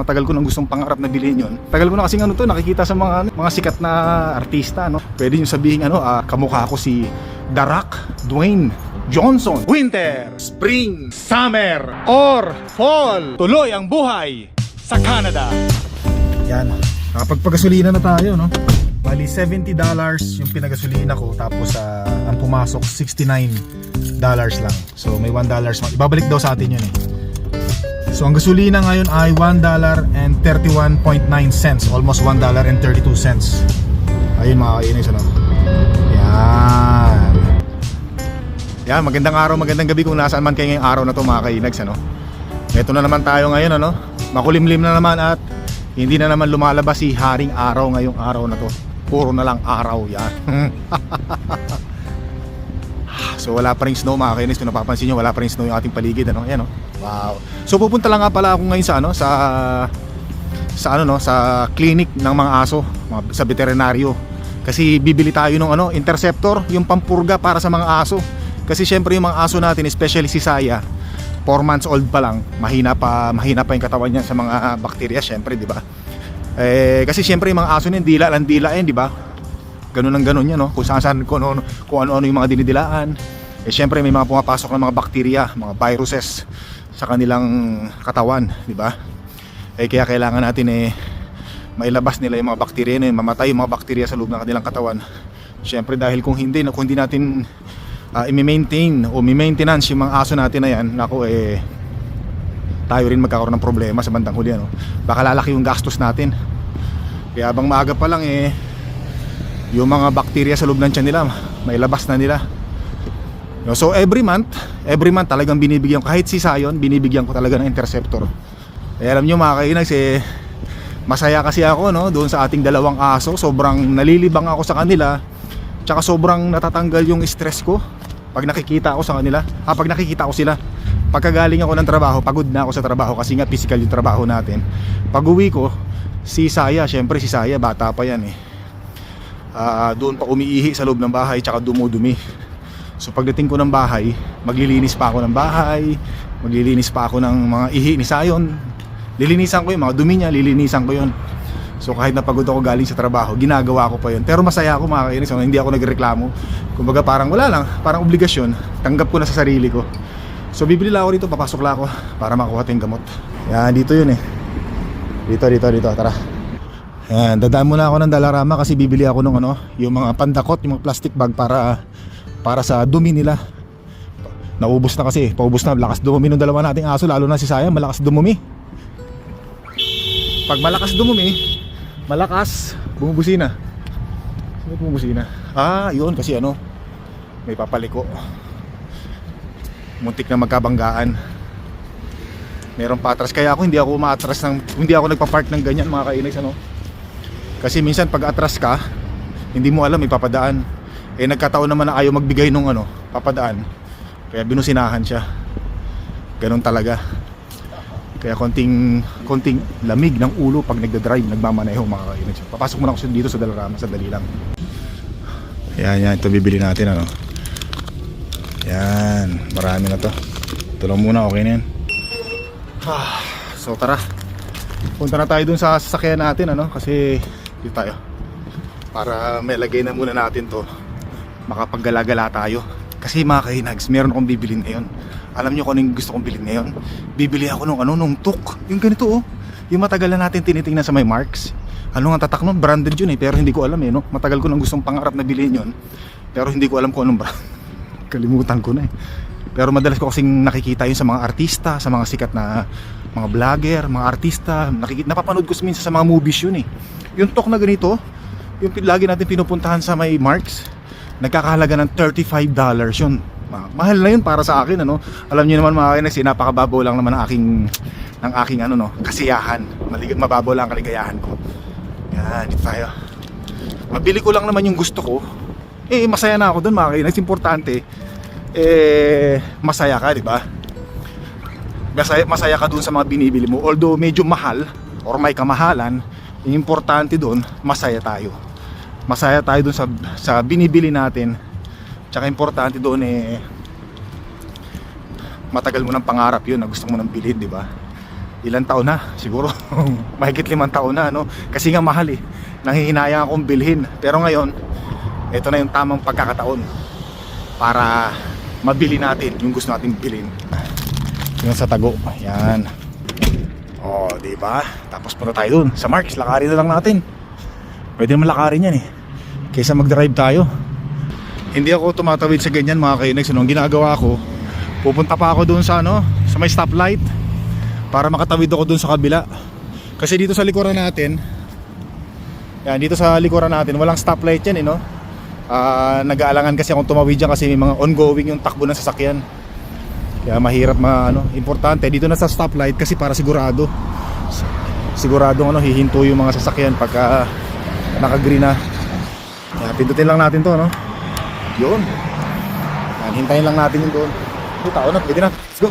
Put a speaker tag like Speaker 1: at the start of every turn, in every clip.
Speaker 1: Matagal ko nang gustong pangarap na bilhin yun. Tagal ko na kasi ano to, nakikita sa mga ano, mga sikat na artista, no. Pwede niyo sabihin ano, ah, kamukha ko si Rock, Dwayne Johnson. Winter, spring, summer, or fall. Tuloy ang buhay sa Canada. Yan. Nakapagpagasolina na tayo, no? Bali, $70 yung pinagasolina ko. Tapos, ah, ang pumasok, $69 lang. So, may $1 ma- Ibabalik daw sa atin yun eh. So, ang gasolina ngayon ay $1.31.9 cents. Almost $1.32 cents. Ayun mga kainis, ano? Yan. Yan, magandang araw, magandang gabi kung nasaan man kayo ngayong araw na to mga kainags, ano? Ito na naman tayo ngayon, ano? Makulimlim na naman at hindi na naman lumalabas si Haring Araw ngayong araw na to. Puro na lang araw yan. so wala pa rin snow mga kainis. Kung napapansin nyo, wala pa rin snow yung ating paligid. Ano? Ayan, oh. Wow. So pupunta lang nga pala ako ngayon sa ano, sa sa ano no, sa clinic ng mga aso, sa veterinaryo. Kasi bibili tayo ng ano, interceptor, yung pampurga para sa mga aso. Kasi syempre yung mga aso natin, especially si Saya, 4 months old pa lang, mahina pa mahina pa yung katawan niya sa mga bakterya syempre, di ba? Eh kasi syempre yung mga aso niyan dila lang dila eh, di ba? Ganun ang ganun yan, no? Kung saan saan kung ano, kung ano-ano yung mga dinidilaan. Eh syempre may mga pumapasok ng mga bakterya, mga viruses sa kanilang katawan, di ba? Eh kaya kailangan natin eh mailabas nila yung mga bakterya na yun, mamatay yung mga bakterya sa loob ng kanilang katawan. Syempre dahil kung hindi, kung hindi natin uh, i-maintain o i-maintenance yung mga aso natin na yan, nako eh tayo rin magkakaroon ng problema sa bandang huli ano. Baka lalaki yung gastos natin. Kaya abang maaga pa lang eh yung mga bakterya sa loob ng tiyan nila, may labas na nila. No, So every month, every month talagang binibigyan ko kahit si Sayon, binibigyan ko talaga ng interceptor. Eh, alam nyo mga kainags eh masaya kasi ako no doon sa ating dalawang aso, sobrang nalilibang ako sa kanila. Tsaka sobrang natatanggal yung stress ko pag nakikita ako sa kanila. Ah, pag nakikita ko sila. Pagkagaling ako ng trabaho, pagod na ako sa trabaho kasi nga physical yung trabaho natin. Pag uwi ko, si Saya, syempre si Saya, bata pa yan eh. Ah, doon pa umiihi sa loob ng bahay tsaka dumudumi. So pagdating ko ng bahay, maglilinis pa ako ng bahay, maglilinis pa ako ng mga ihi ni Sayon. Lilinisan ko yung mga dumi niya, lilinisan ko yon. So kahit napagod ako galing sa trabaho, ginagawa ko pa yun. Pero masaya ako mga kainis, hindi ako nagreklamo. Kumbaga parang wala lang, parang obligasyon, tanggap ko na sa sarili ko. So bibili lang ako dito, papasok lang ako para makuha tayong gamot. Yan, dito yun eh. Dito, dito, dito, tara. Yan, dadaan muna ako ng Dalarama kasi bibili ako ng ano, yung mga pandakot, yung mga plastic bag para para sa dumi nila. Naubos na kasi, paubos na, lakas dumumi ng dalawa nating aso, lalo na si Sayang, malakas dumumi. Pag malakas dumumi, malakas, bumubusina. Sino bumubusina? Ah, yun kasi ano, may papaliko. Muntik na magkabanggaan. Meron patras kaya ako hindi ako umaatras ng hindi ako nagpa-park ng ganyan mga kainags ano. Kasi minsan pag atras ka, hindi mo alam ipapadaan. Eh nagkataon naman na ayaw magbigay nung ano, papadaan. Kaya binusinahan siya. Ganun talaga. Kaya konting konting lamig ng ulo pag nagda-drive, nagmamaneho mga kainags. Papasok muna ako dito sa Dalarama, sa dali lang. Yan, yan. Ito bibili natin ano. Yan, marami na to. Ito lang muna, okay na yan. Ah, so tara. Punta na tayo dun sa sasakyan natin ano kasi dito tayo. Para may lagay na muna natin to. Makapaggala-gala tayo. Kasi mga kainags, meron akong bibilin ngayon. Alam niyo kung ano yung gusto kong bilhin ngayon? Bibili ako nung ano, nung tuk. Yung ganito oh. Yung matagal na natin tinitingnan sa may marks. Ano nga tatak nun? Branded yun eh. Pero hindi ko alam eh. No? Matagal ko nang gustong pangarap na bilhin yun. Pero hindi ko alam kung anong brand. Kalimutan ko na eh. Pero madalas ko kasing nakikita yun sa mga artista, sa mga sikat na mga vlogger, mga artista. Nakikita, napapanood ko minsan sa mga movies yun eh. Yung tok na ganito, yung lagi natin pinupuntahan sa may marks, nagkakahalaga ng $35 yun. Ma- Mahal na yun para sa akin ano. Alam niyo naman mga kainis, napakababaw lang naman ng aking ng aking ano no, kasiyahan. Malig mababaw lang ang kaligayahan ko. Yan, dito tayo. Mabili ko lang naman yung gusto ko. Eh masaya na ako doon mga kainis, importante eh masaya ka, di ba? Masaya, masaya ka doon sa mga binibili mo. Although medyo mahal or may kamahalan, importante doon, masaya tayo. Masaya tayo doon sa sa binibili natin. Tsaka importante doon eh matagal mo ng pangarap 'yun na gusto mo nang bilhin, di ba? ilang taon na? Siguro mahigit limang taon na no? Kasi nga mahal eh. Nanghihinayang akong bilhin. Pero ngayon ito na yung tamang pagkakataon para mabili natin yung gusto nating bilhin. Yung sa tago. Yan. Oh di ba? Tapos punta tayo dun sa Marks. Lakarin na lang natin pwede naman lakarin yan eh. Kaysa mag drive tayo. Hindi ako tumatawid sa ganyan mga kainex. Ano, ginagawa ko? Pupunta pa ako doon sa ano sa may stoplight para makatawid ako doon sa kabila. Kasi dito sa likuran natin yan dito sa likuran natin walang stoplight yan eh no? Ah, nag-aalangan kasi akong tumawid dyan kasi may mga ongoing yung takbo ng sasakyan. Kaya mahirap ma ano importante. Dito na sa stoplight kasi para sigurado. Sigurado ano hihinto yung mga sasakyan pagka naka-green na. Kaya pindutin lang natin to no? Yun. Yan, hintayin lang natin yung doon. May tao na pwede na. Let's go.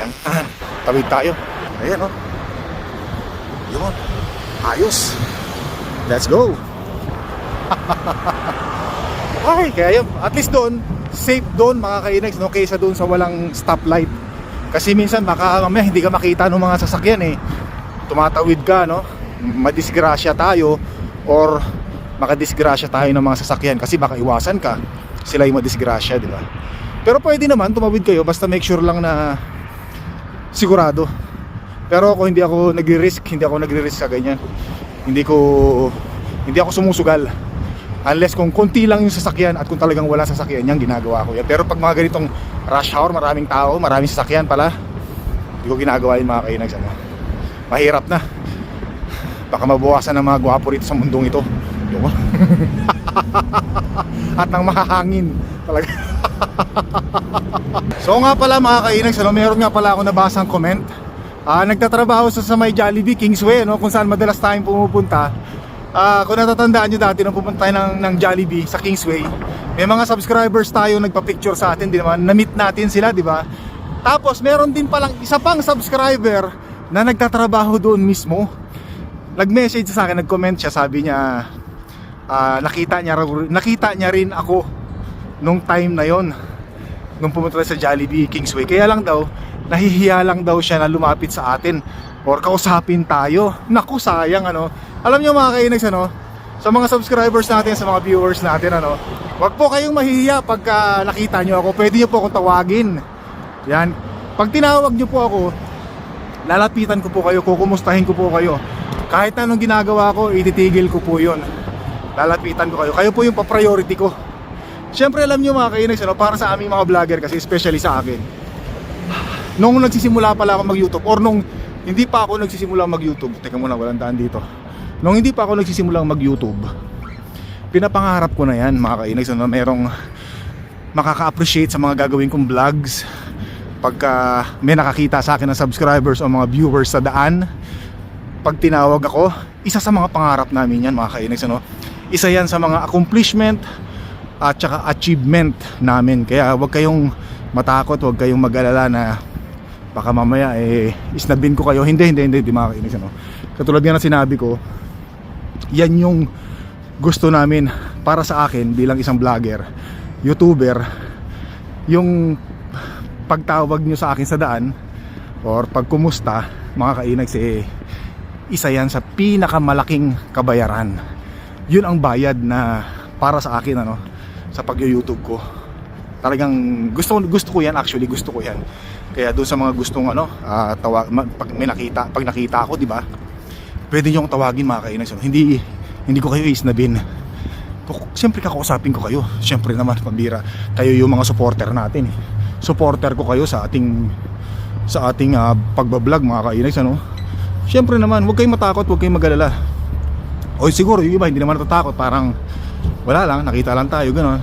Speaker 1: Yan ah, tawid tayo. Ayan oh yun. Ayos. Let's go. Okay kaya yun. At least doon safe doon mga kainex no? Kaysa doon sa walang stoplight. Kasi minsan baka mamaya hindi ka makita ng mga sasakyan eh. Tumatawid ka no madisgrasya tayo or makadisgrasya tayo ng mga sasakyan kasi baka iwasan ka sila yung madisgrasya di ba? Pero pwede naman tumawid kayo basta make sure lang na sigurado. Pero ako hindi ako nagre-risk hindi ako nagre-risk sa ganyan. Hindi ko hindi ako sumusugal. Unless kung konti lang yung sasakyan at kung talagang wala sasakyan yan ginagawa ko yan. Pero pag mga ganitong rush hour maraming tao maraming sasakyan pala hindi ko ginagawa yun mga kainags ano. mahirap na baka mabawasan ng mga gwapo rito sa mundong ito Yun. at ng makahangin talaga so nga pala mga kainags ano, meron nga pala ako nabasang comment Ah, nagtatrabaho sa, sa may Jollibee Kingsway no kung saan madalas tayong pumupunta Ah, kung natatandaan nyo dati nung pupunta tayo ng, ng Jollibee sa Kingsway, may mga subscribers tayo nagpa-picture sa atin, di ba? Na-meet natin sila, di ba? Tapos meron din palang isa pang subscriber na nagtatrabaho doon mismo. Nag-message sa akin, nag-comment siya, sabi niya ah, nakita niya nakita niya rin ako nung time na yon nung pumunta sa Jollibee Kingsway. Kaya lang daw, nahihiya lang daw siya na lumapit sa atin or kausapin tayo. Naku, sayang ano. Alam niyo mga kainags ano, sa mga subscribers natin, sa mga viewers natin ano, wag po kayong mahihiya pagka nakita niyo ako. Pwede niyo po akong tawagin. Yan. Pag tinawag niyo po ako, lalapitan ko po kayo, kukumustahin ko po kayo. Kahit na anong ginagawa ko, ititigil ko po yun. Lalapitan ko kayo. Kayo po yung pa-priority ko. Siyempre alam nyo mga kainags, ano, para sa aming mga vlogger kasi especially sa akin. Nung nagsisimula pala ako mag-YouTube or nung hindi pa ako nagsisimula mag-YouTube, teka muna, walang daan dito. Nung hindi pa ako nagsisimula mag-YouTube, pinapangarap ko na yan mga kainags, ano, merong makaka-appreciate sa mga gagawin kong vlogs pagka may nakakita sa akin ng subscribers o mga viewers sa daan pag tinawag ako isa sa mga pangarap namin yan mga kainags ano? isa yan sa mga accomplishment at saka achievement namin kaya wag kayong matakot wag kayong mag-alala na baka mamaya eh isnabin ko kayo hindi hindi hindi di mga kainags ano? katulad nga na sinabi ko yan yung gusto namin para sa akin bilang isang vlogger youtuber yung pagtawag nyo sa akin sa daan or pagkumusta mga kainags eh isa yan sa pinakamalaking kabayaran. Yun ang bayad na para sa akin ano sa pag youtube ko. Talagang gusto gusto ko yan actually gusto ko yan. Kaya doon sa mga gustong ano ah, tawag pag may nakita pag nakita ako di ba? Pwede niyo tawagin mga kainags ano? hindi hindi ko kayo isnabin. Siyempre kakausapin ko kayo. Siyempre naman pambira Kayo yung mga supporter natin eh. Supporter ko kayo sa ating Sa ating ah, pagbablog mga kainags ano Siyempre naman Huwag kayong matakot Huwag kayong magalala O siguro yung iba hindi naman natatakot Parang wala lang Nakita lang tayo Ganon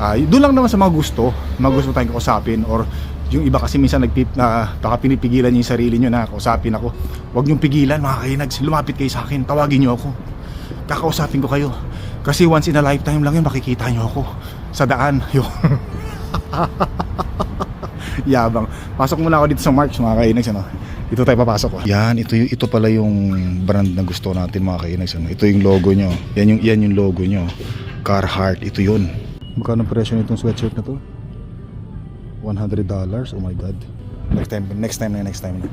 Speaker 1: Ah, doon lang naman sa mga gusto Mga gusto tayong kausapin Or yung iba kasi minsan nagpip na baka pinipigilan yung sarili niyo na kausapin ako. Huwag niyo pigilan mga kainags. Lumapit kayo sa akin. Tawagin niyo ako. Kakausapin ko kayo. Kasi once in a lifetime lang yun makikita niyo ako sa daan. Yun. Yabang. Pasok muna ako dito sa March mga kainags ano. Dito tayo papasok. Oh. Yan, ito ito pala yung brand na gusto natin mga kainags ano. Ito yung logo nyo. Yan yung yan yung logo nyo. Carhartt, ito yun. Magkano presyo nitong sweatshirt na to? $100 oh my god Next time, next time na, next time na.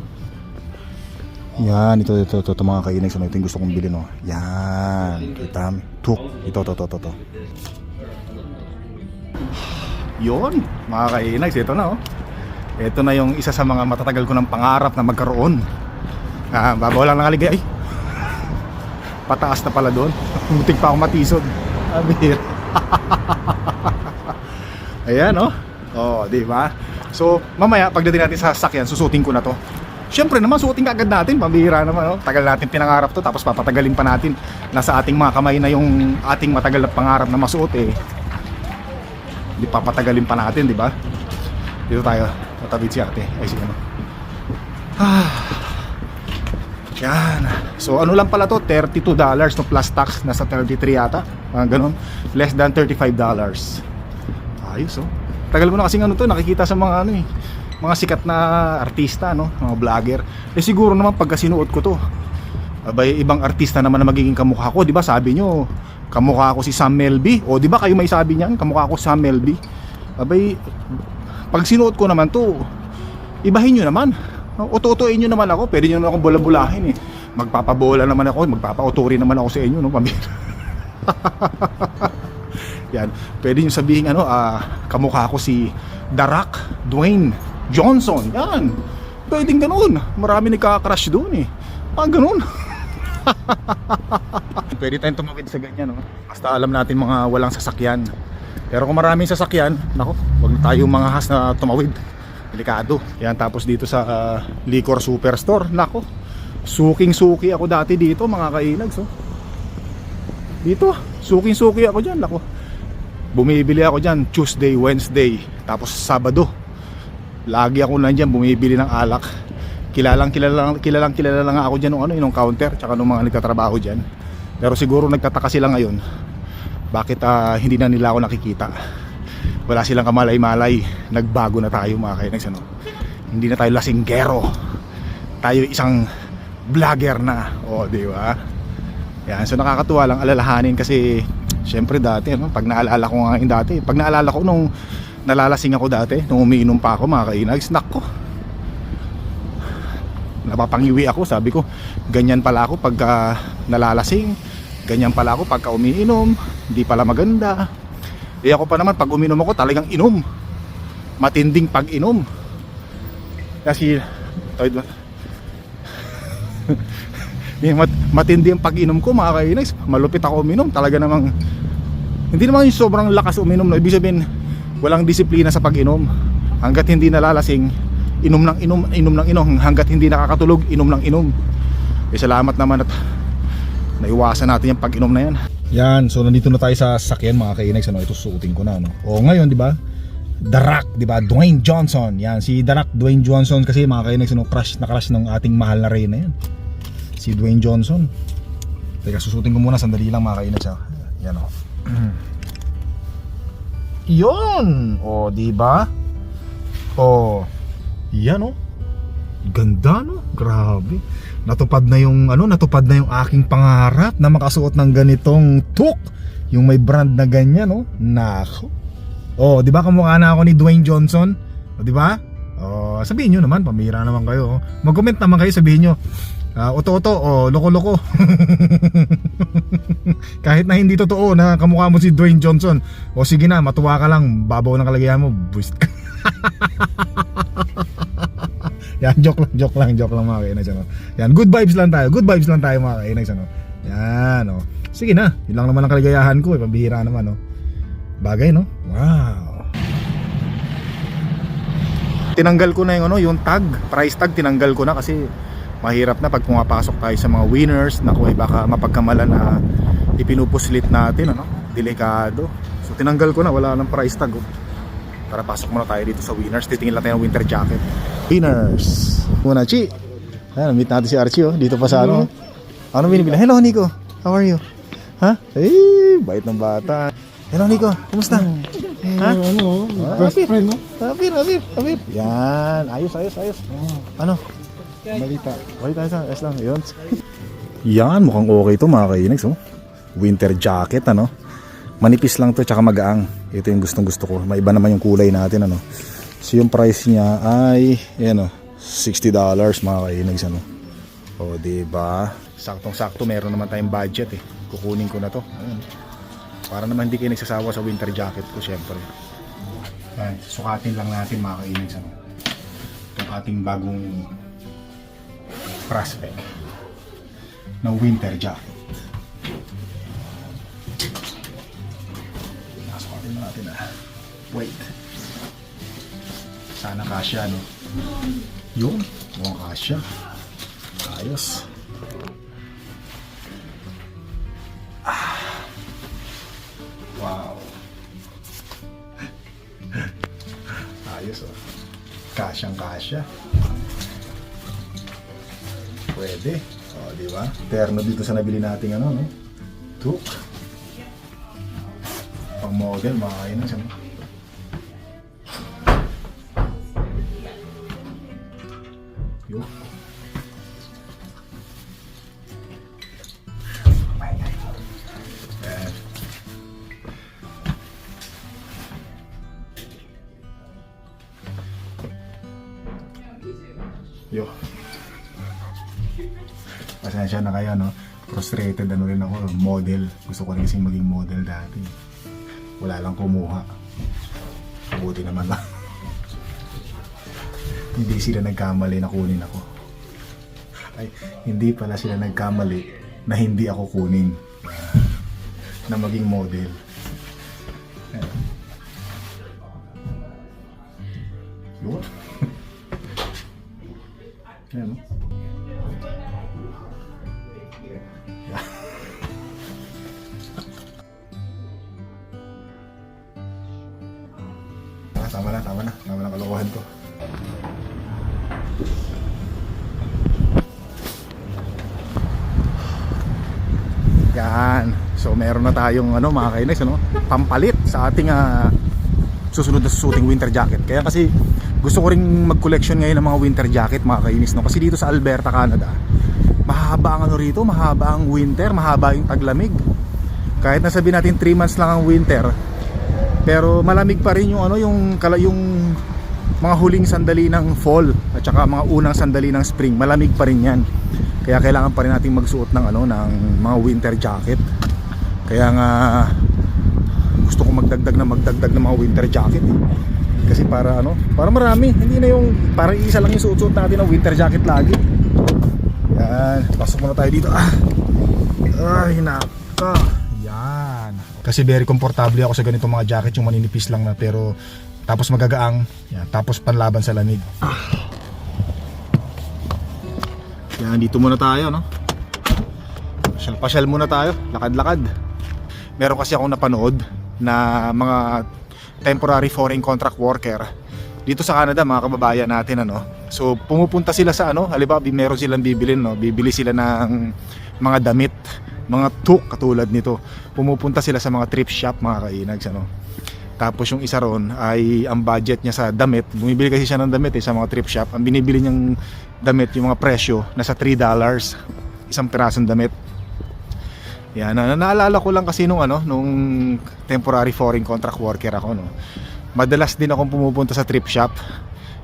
Speaker 1: Yan, ito, ito, ito, ito mga kainags. Ano, ito yung gusto kong bilhin, no? Yan, kita. Tuk, ito, ito, ito, ito, ito. Yun, mga kainags, ito na, oh. Ito na yung isa sa mga matatagal ko ng pangarap na magkaroon. Ah, babaw lang ng aligay. Ay, pataas na pala doon. Muntik pa ako matisod. Abir. Ayan, oh. Oh, di ba? So, mamaya pagdating natin sa sasakyan, susutin ko na to. Siyempre naman, suotin ka agad natin. Pambihira naman, oh. Tagal natin pinangarap to, tapos papatagalin pa natin. Nasa ating mga kamay na yung ating matagal na pangarap na masuot, eh. Di papatagalin pa natin, di ba? Dito tayo, tatawid si ate. Ay, si ano. Ah. Yan. So ano lang pala to, $32 no plus tax, nasa 33 yata. Ah, ganun. Less than $35. Ayos oh. Tagal mo na kasi ano to, nakikita sa mga ano eh, mga sikat na artista no, mga vlogger. Eh siguro naman pagka sinuot ko to, abay ibang artista naman na magiging kamukha ko, 'di ba? Sabi nyo, kamukha ko si Sam Melby. O 'di ba kayo may sabi niyan, kamukha ko si Sam Melby. Abay pag sinuot ko naman to, ibahin nyo naman. Ututuin nyo naman ako. Pwede nyo naman akong bula-bulahin eh. Magpapabola naman ako. Magpapauturi naman ako sa inyo. No? Yan. Pwede nyo sabihin ano, ah, kamukha ko si Darak Dwayne Johnson. Yan. Pwedeng ganun. Marami nagkakrush doon eh. Ah, ganun. Pwede tayong tumawid sa ganyan. No? Basta alam natin mga walang sasakyan. Pero kung maraming sasakyan, nako, wag na tayo mga has na tumawid. Delikado. Yan tapos dito sa ah, Liquor Superstore, nako. Suking-suki ako dati dito, mga kainags, oh. Dito, suking-suki ako diyan, nako. Bumibili ako diyan Tuesday, Wednesday, tapos Sabado. Lagi ako nandiyan bumibili ng alak. Kilalang kilala kilalang kilala lang ako diyan nung ano, yung counter, tsaka nung mga nagtatrabaho diyan. Pero siguro nagtataka sila ngayon bakit ah, hindi na nila ako nakikita? Wala silang kamalay-malay. Nagbago na tayo mga kainags ano? hindi na tayo lasinggero. Tayo isang vlogger na. O di ba? Yan so nakakatuwa lang alalahanin kasi syempre dati ano, pag naalala ko nga yung dati pag naalala ko nung nalalasing ako dati nung umiinom pa ako mga kainags nako. Napapangiwi ako. Sabi ko ganyan pala ako pag ah, nalalasing ganyan pala ako pagka umiinom hindi pala maganda. Eh ako pa naman pag uminom ako talagang inom. Matinding pag inom kasi eh, mat, matindi ang pag-inom ko mga kainags malupit ako uminom talaga namang hindi naman yung sobrang lakas uminom no? ibig sabihin walang disiplina sa pag-inom. Hanggat hindi nalalasing inom ng inom inom ng inom. Hanggat hindi nakakatulog inom ng inom. Eh salamat naman at naiwasan natin yung pag-inom na yan yan so nandito na tayo sa sakyan mga kainags ano ito suotin ko na no o ngayon di ba The Rock, di ba? Dwayne Johnson. Yan, si The Rock, Dwayne Johnson kasi mga kainags, no, crush na crush ng ating mahal na reyna yan. Si Dwayne Johnson. Teka, susutin ko muna, sandali lang mga kainags. ha. Yan o. Yun! O, di ba? O, yan o. Ganda no? Grabe. Natupad na yung ano, natupad na yung aking pangarap na makasuot ng ganitong tuk. Yung may brand na ganyan, no? Nako. Oh, 'di ba kamukha na ako ni Dwayne Johnson? O, 'di ba? Oh, sabihin niyo naman, pamira naman kayo. oh. Mag-comment naman kayo, sabihin niyo. Ah, oto-oto o loko-loko. Kahit na hindi totoo na kamukha mo si Dwayne Johnson. O sige na, matuwa ka lang, babaw ng kalagayan mo, buwist ka. Yan, joke lang, joke lang, joke lang mga kainags. Ano? Yan, good vibes lang tayo, good vibes lang tayo mga kainags. Ano? Yan, oh. Sige na, yun lang naman ang kaligayahan ko, eh, pambihira naman, oh. Bagay, no? Wow. Tinanggal ko na yung ano, yung tag, price tag tinanggal ko na kasi mahirap na pag pumapasok tayo sa mga winners, naku, eh, baka mapagkamalan na ipinupuslit natin, ano? Delikado. So tinanggal ko na, wala nang price tag. Oh. Tara, pasok muna tayo dito sa winners. Titingin lang tayo ng winter jacket. Winners. Muna, Chi. Ayan, meet natin si Archie, oh. Dito pa sa ano. Ano binibili? Hello, Nico. How are you? Ha? Eh, bait ng bata. Hello, Nico. Kumusta? Ha?
Speaker 2: ano,
Speaker 1: Ah,
Speaker 2: best friend mo?
Speaker 1: Apir, apir, apir. Yan. Ayos, ayos, ayos. Ano?
Speaker 2: Balita.
Speaker 1: Tayo sa S lang. Yun. Yan, mukhang okay to mga kainags. Oh. Winter jacket, ano? Manipis lang to, tsaka magaang. Ito yung gustong gusto ko. May iba naman yung kulay natin, ano? So yung price niya ay ayan oh, $60 mga kainags ano. O di ba? Saktong-sakto meron naman tayong budget eh. Kukunin ko na to. Ayun. Para naman hindi kayo nagsasawa sa winter jacket ko syempre. Ayan, sukatin lang natin mga kainags ano. Itong ating bagong prospect na winter jacket. Natin ah. Wait. Sana kasya, no? Yun, mukhang kasya. Ayos. Ah. Wow. Ayos, oh. Kasyang kasya. Pwede. O, di ba? Terno dito sa nabili nating ano, no? Tuk. Pang model, makakain na siya. Yo. Ayan. Yo. Pasensya na kaya, no? Frustrated ano rin ako, model. Gusto ko rin kasing maging model dati. Wala lang kumuha. Buti naman lang. hindi sila nagkamali na kunin ako. Ay, hindi pala sila nagkamali na hindi ako kunin na maging model. Yan. So meron na tayong ano mga kainis ano, pampalit sa ating ah, susunod na susuting winter jacket. Kaya kasi gusto ko ring mag-collection ngayon ng mga winter jacket mga kainis no. Kasi dito sa Alberta, Canada, mahaba ang ano rito, mahaba ang winter, mahaba yung taglamig. Kahit nasabi natin 3 months lang ang winter, pero malamig pa rin yung ano yung kala yung mga huling sandali ng fall at saka mga unang sandali ng spring malamig pa rin yan kaya kailangan pa rin nating magsuot ng ano ng mga winter jacket. Kaya nga gusto ko magdagdag na magdagdag ng mga winter jacket eh. kasi para ano para marami. Hindi na yung parang isa lang yung suot-suot natin ng winter jacket lagi. Yan pasok muna tayo dito. Ah. Ay naka. Yan. Kasi very komportable ako sa ganitong mga jacket. Yung maninipis lang na pero tapos magagaang. Yan, tapos panlaban sa lamig yan dito muna tayo no? Pasyal pasyal muna tayo. Lakad lakad meron kasi akong napanood na mga temporary foreign contract worker dito sa Canada mga kababayan natin ano? So pumupunta sila sa ano? Halimbawa meron silang bibilin no? Bibili sila ng mga damit mga tuk katulad nito. Pumupunta sila sa mga thrift shop mga kainags ano tapos yung isa ron ay ang budget niya sa damit bumibili kasi siya ng damit eh, sa mga thrift shop ang binibili niyang damit yung mga presyo nasa 3 dollars isang pirasong damit yan, na naalala ko lang kasi nung ano, nung temporary foreign contract worker ako no. Madalas din akong pumupunta sa thrift shop.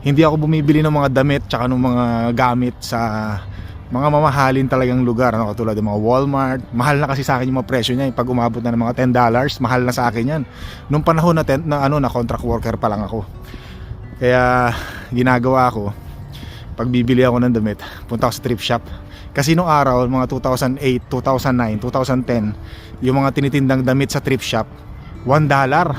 Speaker 1: Hindi ako bumibili ng mga damit tsaka ng mga gamit sa mga mamahalin talagang lugar ano, katulad ng mga Walmart. Mahal na kasi sa akin yung mga presyo niya. Pag umabot na ng mga $10, mahal na sa akin yan. Nung panahon na, ten, na ano na contract worker pa lang ako. Kaya ginagawa ko pag bibili ako ng damit, punta ako sa thrift shop. Kasi nung araw, mga 2008, 2009, 2010, yung mga tinitindang damit sa thrift shop, 1 dollar.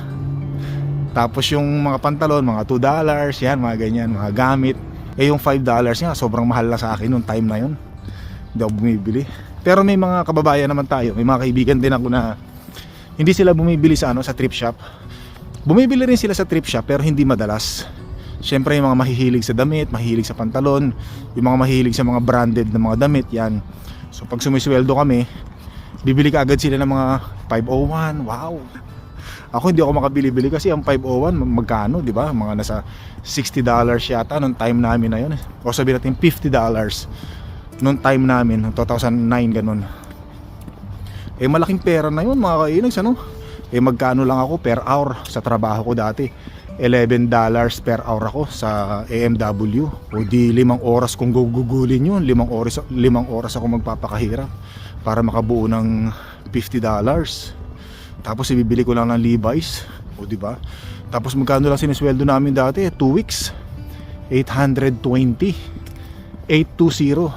Speaker 1: Tapos yung mga pantalon, mga 2 dollars, yan, mga ganyan, mga gamit. Eh yung 5 dollars nga, sobrang mahal na sa akin nung time na yun. Hindi ako bumibili. Pero may mga kababayan naman tayo, may mga kaibigan din ako na hindi sila bumibili sa ano sa thrift shop. Bumibili rin sila sa thrift shop pero hindi madalas. Siyempre yung mga mahihilig sa damit, mahihilig sa pantalon, yung mga mahihilig sa mga branded na mga damit, yan. So pag sumisweldo kami, bibili ka agad sila ng mga 501. Wow. Ako hindi ako makabili-bili kasi ang 501 magkano, 'di ba? Mga nasa 60 dollars yata nung time namin na 'yon. O sabihin natin 50 dollars nung time namin, nung 2009 ganun. Eh malaking pera na 'yun mga kainags ano? Eh magkano lang ako per hour sa trabaho ko dati. 11 dollars per hour ako sa AMW o di limang oras kung gugugulin yun limang oras, limang oras ako magpapakahirap para makabuo ng 50 dollars tapos ibibili ko lang ng Levi's. O di ba? Tapos magkano lang sinisweldo namin dati? 2 weeks. 820 820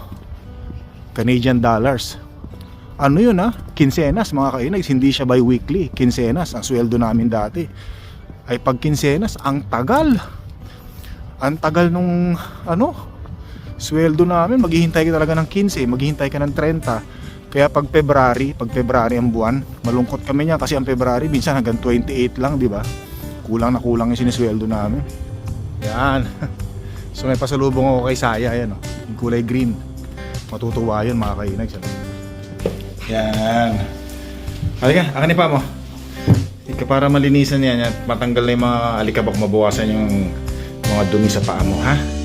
Speaker 1: Canadian dollars. Ano yun ha kinsenas mga kainags hindi siya bi-weekly. Kinsenas ang sweldo namin dati. Ay pag kinsenas ang tagal. Ang tagal nung ano? Sweldo namin maghihintay ka talaga ng 15 maghihintay ka ng 30 kaya pag February pag February ang buwan malungkot kami niya kasi ang February minsan hanggang 28 lang di ba? Kulang na kulang yung sinisweldo namin. Yan. So may pasalubong ako kay Saya yan oh. yung kulay green. Matutuwa yun mga kainags ano? yan. Halika akin pa mo. Ika para malinisan yan at matanggal na yung mga alikabak mabawasan yung mga dumi sa paa mo ha